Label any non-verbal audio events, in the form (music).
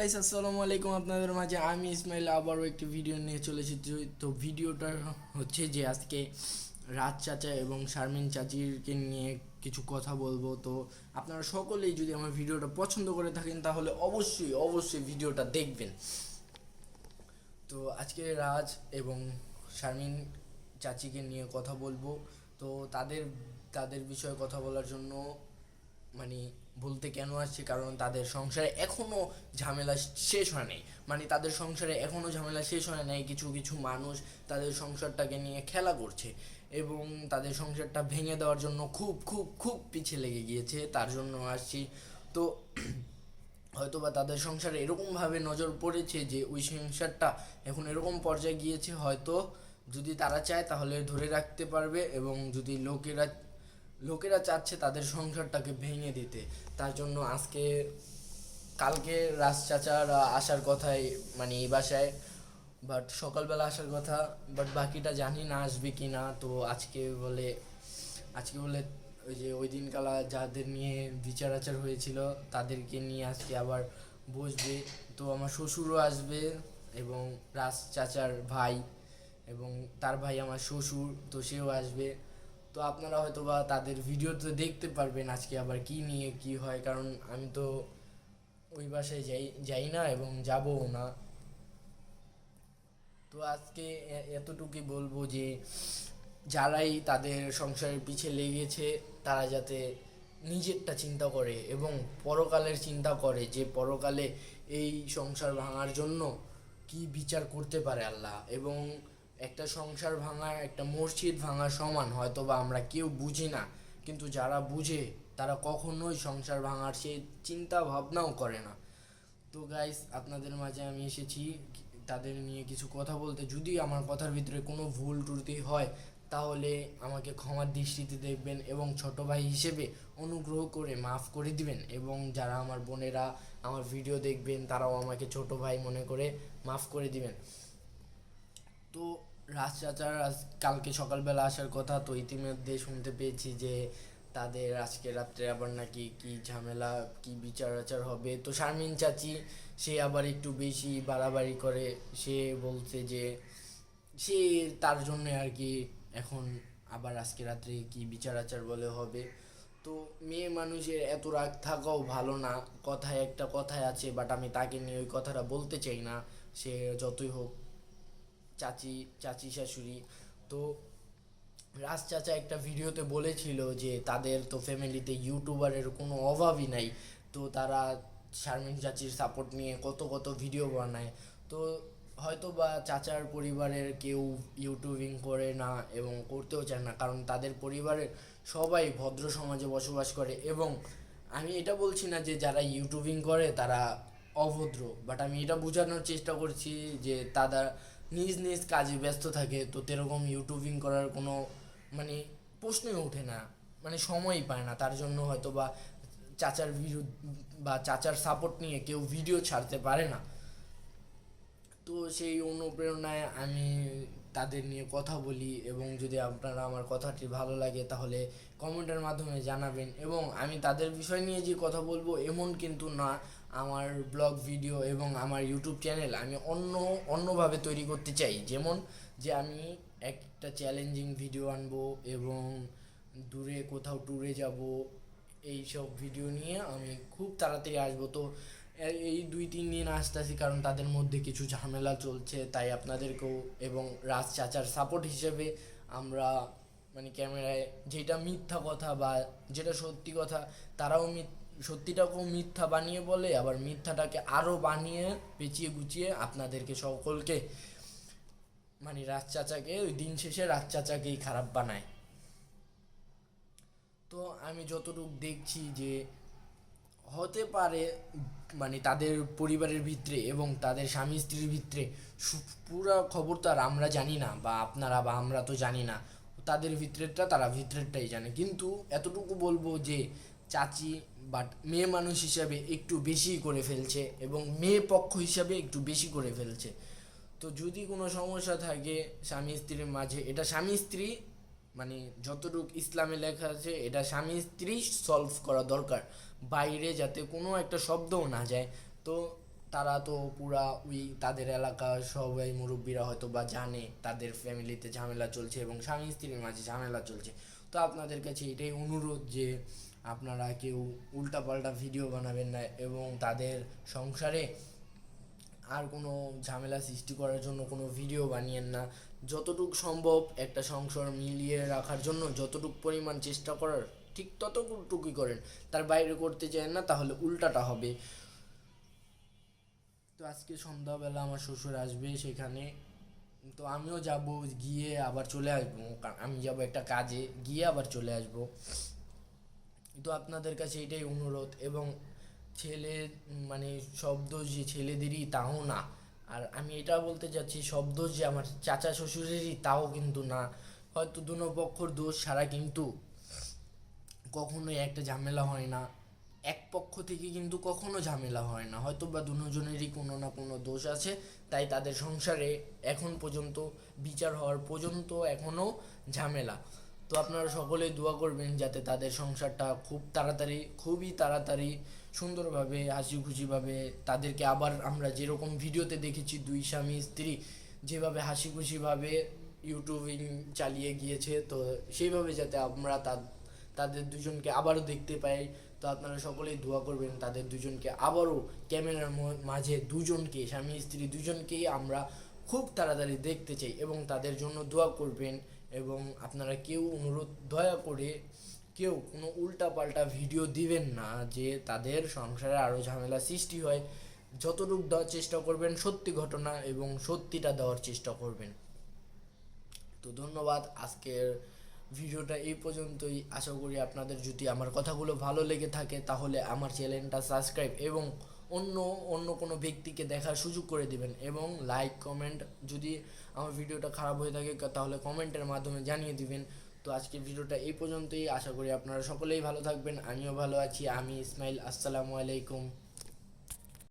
Guys আসসালামু আলাইকুম আপনাদের মাঝে। আমি ইসমাইল, আবারও একটি ভিডিও নিয়ে চলে এসেছি তো ভিডিওটা হচ্ছে যে আজকে রাজ চাচা এবং শারমিন চাচিকে নিয়ে কিছু কথা বলব। তো, আপনারা সকলেই যদি আমার ভিডিওটা পছন্দ করে থাকেন, তাহলে অবশ্যই অবশ্যই ভিডিওটা দেখবেন। তো, আজকে রাজ এবং শারমিন চাচিকে নিয়ে কথা বলব। তো, তাদের তাদের বিষয়ে কথা বলার জন্য মানে বলতে কেন আসছে? কারণ তাদের সংসারে এখনও ঝামেলা শেষ হয় নাই। মানে তাদের সংসারে এখনও ঝামেলা শেষ হয় নাই। কিছু কিছু মানুষ তাদের সংসারটাকে নিয়ে খেলা করছে এবং তাদের সংসারটা ভেঙে দেওয়ার জন্য খুব খুব খুব পিছে লেগে গিয়েছে। তার জন্য আসছি। তো (clears throat) হয়তোবা তাদের সংসারে এরকমভাবে নজর পড়েছে যে, ওই সংসারটা এখন এরকম পর্যায়ে গিয়েছে। হয়তো যদি তারা চায় তাহলে ধরে রাখতে পারবে এবং যদি লোকেরা লোকেরা চাচ্ছে তাদের সংসারটাকে ভেঙে দিতে। তার জন্য আজকে, কালকে রাজ চাচার আসার কথাই মানে এই বাসায়। বাট সকালবেলা আসার কথা, বাট বাকিটা জানি না আসবে কি না তো আজকে বলে আজকে বলে ওই যে ওই দিনকালা যাদের নিয়ে বিচার আচার হয়েছিল, তাদেরকে নিয়ে আজকে আবার বসবে। তো আমার শ্বশুরও আসবে এবং রাজ চাচার ভাই এবং তার ভাই আমার শ্বশুর, তো সেও আসবে। তো আপনারা হয়তো বা তাদের ভিডিও তো দেখতে পারবেন আজকে আবার কি নিয়ে কি হয়, কারণ আমি তো ওই বাসায় যাই যাই না এবং যাবও না। তো আজকে এতটুকুই বলব যে যারাই তাদের সংসারের পিছে লেগেছে, তারা যাতে নিজেরটা চিন্তা করে এবং পরকালের চিন্তা করে যে পরকালে এই সংসার ভাঙার জন্য কি বিচার করতে পারে আল্লাহ এবং একটা সংসার ভাঙা একটা মসজিদ ভাঙা সমান হয়তো বা আমরা কেউ বুঝি না। কিন্তু যারা বুঝে, তারা কখনোই সংসার ভাঙার সেই চিন্তা ভাবনাও করে না। তো গাইস আপনাদের মাঝে আমি এসেছি। তাদের নিয়ে কিছু কথা বলতে। যদি আমার কথার ভিতরে কোনো ভুল ত্রুটি হয়, তাহলে আমাকে ক্ষমার দৃষ্টিতে দেখবেন এবং ছোট ভাই হিসেবে অনুগ্রহ করে মাফ করে দিবেন। এবং যারা আমার বোনেরা আমার ভিডিও দেখবেন, তারাও আমাকে ছোট ভাই মনে করে মাফ করে দিবেন। তো রাজ চাচার কালকে সকালবেলা আসার কথা, তো ইতিমধ্যে শুনতে পেয়েছি যে তাদের আজকে রাত্রে আবার নাকি কি ঝামেলা, কি বিচার আচার হবে। তো শারমিন চাচি, সে আবার একটু বেশি বাড়াবাড়ি করে। সে বলছে যে, সে তার জন্য আর কি এখন আবার আজকে রাত্রে কি বিচার আচার বলে হবে। তো মেয়ে মানুষের এত রাগ থাকাও ভালো না। কথায় একটা কথায় আছে বাট আমি তাকে নিয়ে ওই কথাটা বলতে চাই না। সে যতই হোক চাচি চাচি শাশুড়ি। তো রাজ চাচা একটা ভিডিওতে বলেছিল যে তাদের তো ফ্যামিলিতে ইউটিউবারের কোনো অভাবই নাই। তো তারা শারমিন চাচির সাপোর্ট নিয়ে কত কত ভিডিও বানায়। তো হয়তো বা চাচার পরিবারের কেউ ইউটিউবিং করে না এবং করতেও চায় না, কারণ তাদের পরিবারের সবাই ভদ্র সমাজে বসবাস করে এবং আমি এটা বলছি না যে যারা ইউটিউবিং করে তারা অভদ্র বাট আমি এটা বোঝানোর চেষ্টা করছি যে তারা নিজ নিজ কাজে ব্যস্ত থাকে, তো তেরকম ইউটিউবিং করার কোনো মানে প্রশ্নই ওঠে না মানে সময়ই পায় না। তার জন্য হয়তো বা চাচার বিরুদ্ধ বা চাচার সাপোর্ট নিয়ে কেউ ভিডিও ছাড়তে পারে না। তো সেই অনুপ্রেরণায় আমি তাদের নিয়ে কথা বলি এবং যদি আপনারা আমার কথাটি ভালো লাগে তাহলে কমেন্টের মাধ্যমে জানাবেন এবং আমি তাদের বিষয় নিয়ে যে কথা বলব এমন কিন্তু না আমার ব্লগ ভিডিও এবং আমার ইউটিউব চ্যানেল আমি অন্য, অন্যভাবে তৈরি করতে চাই। যেমন যে আমি একটা চ্যালেঞ্জিং ভিডিও আনব এবং দূরে কোথাও ট্যুরে যাব, এইসব ভিডিও নিয়ে আমি খুব তাড়াতাড়ি আসব। তো এই দুই, তিন দিন আসতেছি কারণ তাদের মধ্যে কিছু ঝামেলা চলছে, তাই আপনাদেরকেও এবং রাজ চাচার সাপোর্ট হিসেবে আমরা মানে ক্যামেরায় যেটা মিথ্যা কথা বা যেটা সত্যি কথা, তারাও মিথ- সত্যিটাকেও মিথ্যা বানিয়ে বলে, আবার মিথ্যাটাকে আরও বানিয়ে পেঁচিয়ে গুছিয়ে আপনাদেরকে সকলকে মানে রাজ চাচাকে, ওই দিন শেষে রাজ চাচাকেই খারাপ বানায়। তো আমি যতটুকু দেখছি যে, হতে পারে মানে তাদের পরিবারের ভিতরে এবং তাদের স্বামী স্ত্রীর ভিতরে পুরো খবর তো আর আমরা জানি না, বা আপনারা বা আমরা তো জানি না। তাদের ভিতরেরটা তারা ভিতরেরটাই জানে। কিন্তু এতটুকু বলব যে, চাচি বাট মেয়ে মানুষ হিসাবে একটু বেশি করে ফেলছে এবং মেয়ে পক্ষ হিসাবে একটু বেশি করে ফেলছে। তো যদি কোনো সমস্যা থাকে স্বামী স্ত্রীর মাঝে, এটা স্বামী স্ত্রী মানে যতটুকু ইসলামে লেখা আছে, এটা স্বামী স্ত্রী সলভ করা দরকার। বাইরে যাতে কোনো একটা শব্দও না যায়। তো তারা তো পুরা ওই তাদের এলাকার সবাই মুরব্বীরা হয়তো বা জানে, তাদের ফ্যামিলিতে ঝামেলা চলছে এবং স্বামী স্ত্রীর মাঝে ঝামেলা চলছে। তো আপনাদের কাছে এটাই অনুরোধ যে আপনারা কেউ উল্টাপাল্টা ভিডিও বানাবেন না এবং তাদের সংসারে আর কোনো ঝামেলা সৃষ্টি করার জন্য কোনো ভিডিও বানিয়েন না। যতটুকু সম্ভব একটা সংসার মিলিয়ে রাখার জন্য যতটুকু পরিমাণ চেষ্টা করার ঠিক ততটুকুই করেন। তার বাইরে করতে চান না, তাহলে উল্টাটা হবে। তো আজকে সন্ধ্যাবেলা আমার শ্বশুর আসবে সেখানে। তো আমিও যাব, গিয়ে আবার চলে আসব। আমি যাব একটা কাজে, গিয়ে আবার চলে আসব। তো আপনাদের কাছে এটাই অনুরোধ এবং ছেলে মানে সব দোষ যে ছেলেদেরই তাও না। আর আমি এটা বলতে চাচ্ছি, সব দোষ যে আমার চাচা শ্বশুরেরই তাও কিন্তু না। হয়তো দুনো পক্ষর দোষ ছাড়া কিন্তু কখনোই একটা ঝামেলা হয় না। এক পক্ষ থেকে কিন্তু কখনো ঝামেলা হয় না। হয়তো বা দুজনেরই কোনো না কোনো দোষ আছে, তাই তাদের সংসারে এখন পর্যন্ত বিচার হওয়ার পর্যন্ত এখনও ঝামেলা। তো আপনারা সকলেই দোয়া করবেন যাতে তাদের সংসারটা খুব তাড়াতাড়ি, খুবই তাড়াতাড়ি সুন্দরভাবে হাসি খুশিভাবে তাদেরকে আবার আমরা যেরকম ভিডিওতে দেখেছি, দুই স্বামী, স্ত্রী যেভাবে হাসি খুশিভাবে ইউটিউবিং চালিয়ে গিয়েছে, তো সেইভাবে যাতে আমরা তাদের দুজনকে আবারও দেখতে পাই। তো আপনারা সকলেই দোয়া করবেন তাদের দুজনকে আবারও ক্যামেরার মাঝে দুজনকে, স্বামী, স্ত্রী দুজনকেই আমরা খুব তাড়াতাড়ি দেখতে চাই এবং তাদের জন্য দোয়া করবেন এবং আপনারা কেউ অনুরোধ, দয়া করে কেউ কোনো উল্টা পাল্টা ভিডিও দিবেন না যে তাদের সংসারে আরও ঝামেলা সৃষ্টি হয়। যতটুকু দেওয়ার চেষ্টা করবেন সত্যি ঘটনা এবং সত্যিটা দেওয়ার চেষ্টা করবেন। তো ধন্যবাদ, আজকের ভিডিওটা এই পর্যন্তই। আশা করি আপনাদের যদি আমার কথাগুলো ভালো লেগে থাকে তাহলে আমার চ্যানেলটা সাবস্ক্রাইব এবং অন্য অন্য কোনো ব্যক্তিকে দেখার সুযোগ করে দিবেন এবং লাইক কমেন্ট যদি আমার ভিডিওটা খারাপ হয়ে থাকে তাহলে কমেন্টের মাধ্যমে জানিয়ে দিবেন। তো আজকের ভিডিওটা এই পর্যন্তই। আশা করি আপনারা সকলেই ভালো থাকবেন। আমিও ভালো আছি। আমি ইসমাইল। আসসালামু আলাইকুম।